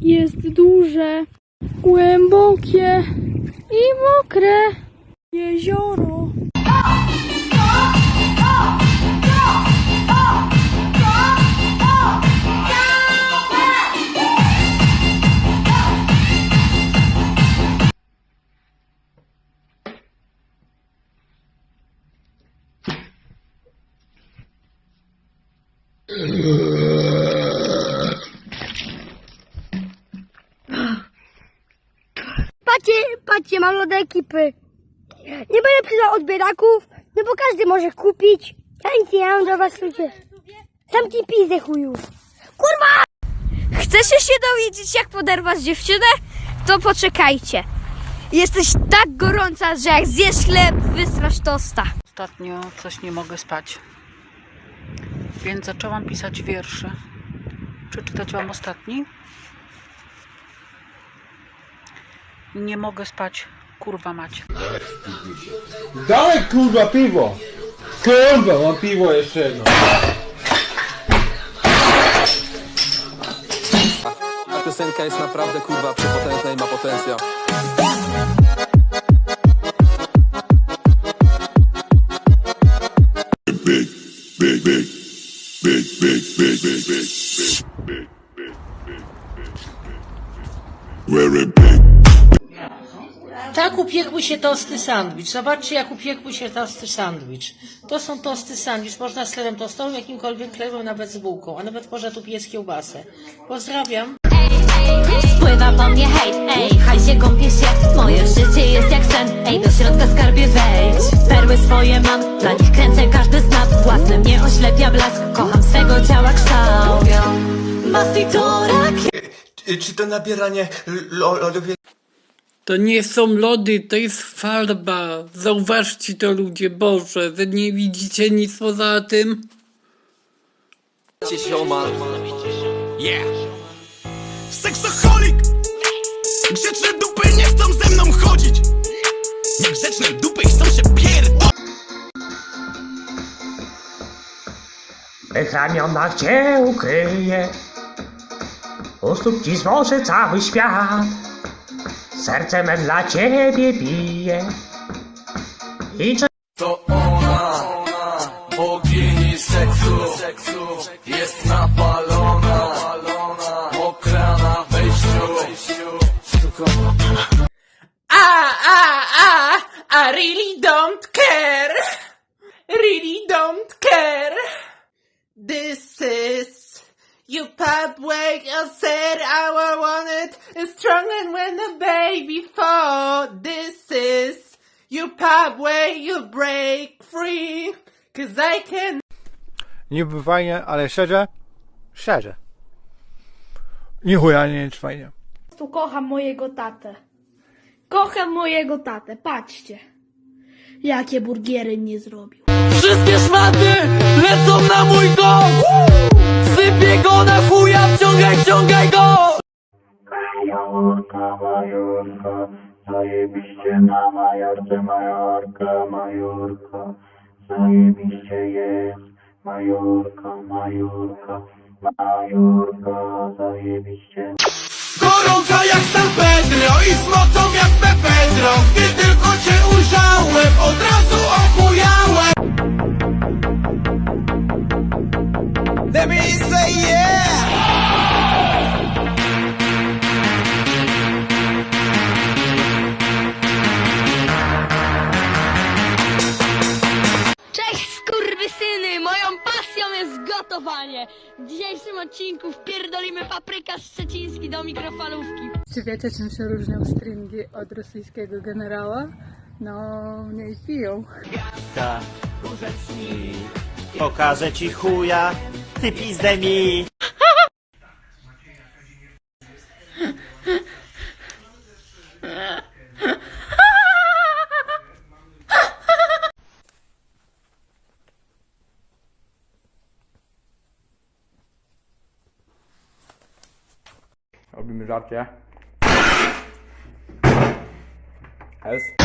Jest duże, głębokie i mokre jezioro. Patrzcie, mam lody ekipy. Nie będę pisał od biedaków, no bo każdy może kupić. Ja nic nie mam dla was ludzie. Sam ci pizdę chuju. Kurwa! Chcecie się dowiedzieć, jak poderwać dziewczynę? To poczekajcie. Jesteś tak gorąca, że jak zjesz chleb, wystrasz tosta. Ostatnio coś nie mogę spać. Więc zaczęłam pisać wiersze. Przeczytać wam ostatni? Nie mogę spać, kurwa mać. Dawaj kurwa piwo! Kurwa, mam piwo jeszcze jedno. Ta piosenka jest naprawdę kurwa przepotężna i ma potencjał. Tak upiekły się tosty sandwich. Zobaczcie, jak upiekły się tosty sandwich. To są tosty sandwich. Można z chlebem tostowym, jakimkolwiek chlebem, nawet z bułką. A nawet można tu piec kiełbasę. Pozdrawiam. Spływa po mnie hejt, ej, hajsie kąpie się Moje życie jest jak sen, ej, do środka skarbie wejdź Perły swoje mam, dla nich kręcę każdy snap Własny mnie oślepia blask, kocham swego ciała kształt Masti to rakiet Czy to nabieranie lo- lodów To nie są lody, to jest farba. Zauważcie to ludzie, Boże, wy nie widzicie nic poza tym? Cię ziomal. Seksoholik! Grzeczne dupy nie chcą ze mną chodzić! Niegrzeczne dupy chcą się pierdolić! Mych ramionach cię ukryje U stóp ci złożę cały świat Serce me dla ciebie bije I czy To ona, bogini seksu, jest napalona, mokra na wejściu. I, I, I, I really don't care. Really don't care. This is you pop wake I said I wa- want it stronger when the baby fall. This is you pop way you break free. Cause I can Niby fajnie, ale szczerze? Szczerze. Nie chuja nie jest fajnie. Tu kocham mojego tatę. Kocham mojego tatę, patrzcie. Jakie burgiery nie zrobił. Wszystkie szmaty lecą na mój kąt! Go na chuja, wciągaj, wciągaj go! Majorka, Majorka Zajebiście na Majorce Majorka, Majorka Zajebiście jest Majorka, Majorka Majorka, zajebiście Gorąca jak San Pedro i z W dzisiejszym odcinku wpierdolimy papryka szczeciński do mikrofalówki. Czy wiecie, czym się różnią stringi od rosyjskiego generała? No, nie piją. Pokażę ci chuja, ty pizdę mi Robimy żarcie. S.